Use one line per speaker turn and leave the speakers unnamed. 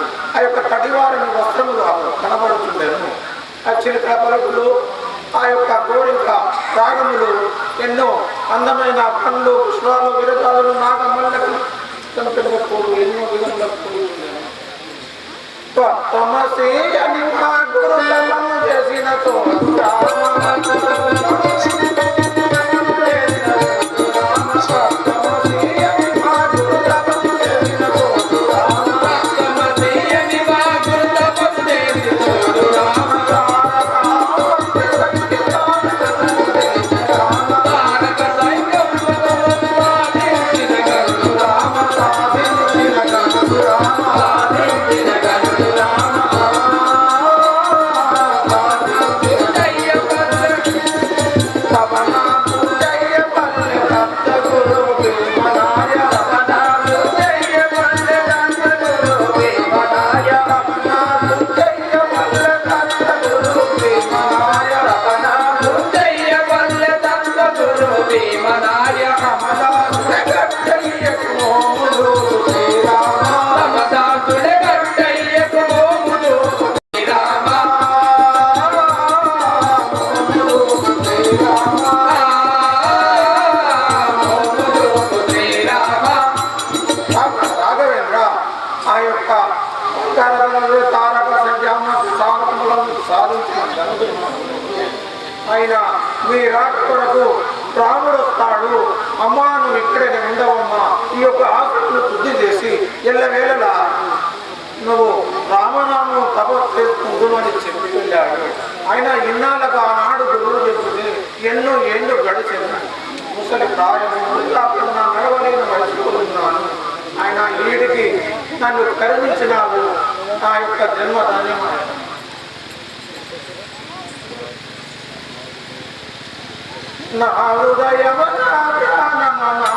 వెళ్ళినారు ఆ యొక్క తడివారిని వస్త్రములు కనబడుతుండేను ఆ చిలుక పలుకులు ఆ యొక్క కోరిక రాగములు ఎన్నో అందమైన పండ్లు పుష్పాలు విరజాలు నాగమల్లలు కనుక పూలు ఎన్నో విధముల పూలు ఉండేను. అని మా గురులను చేసిన రాఘవేంద్ర ఆయన మీ రాక కొరకు రాముడు వస్తాడు. అమ్మా నువ్వు ఇక్కడే ఉండవమ్మా ఈ యొక్క ఆశను శుద్ధి చేసి ఎల్లవేళలా నువ్వు రామనామం తప చేసుకుంటూ అని చెప్పి వెళ్ళాడు. ఆయన ఇన్నాళ్ళకు ఆనాడు గురువు చెప్పింది ఎన్నో ఏళ్ళు గడిచింది ముసలి ప్రాయము వృద్ధాప్యం నడవలేని మర్చిపోతున్నాను ఆయన వీడికి నన్ను కరుణించినావు. నా యొక్క జన్మ నా హృదయమ నా ప్రాణమ నా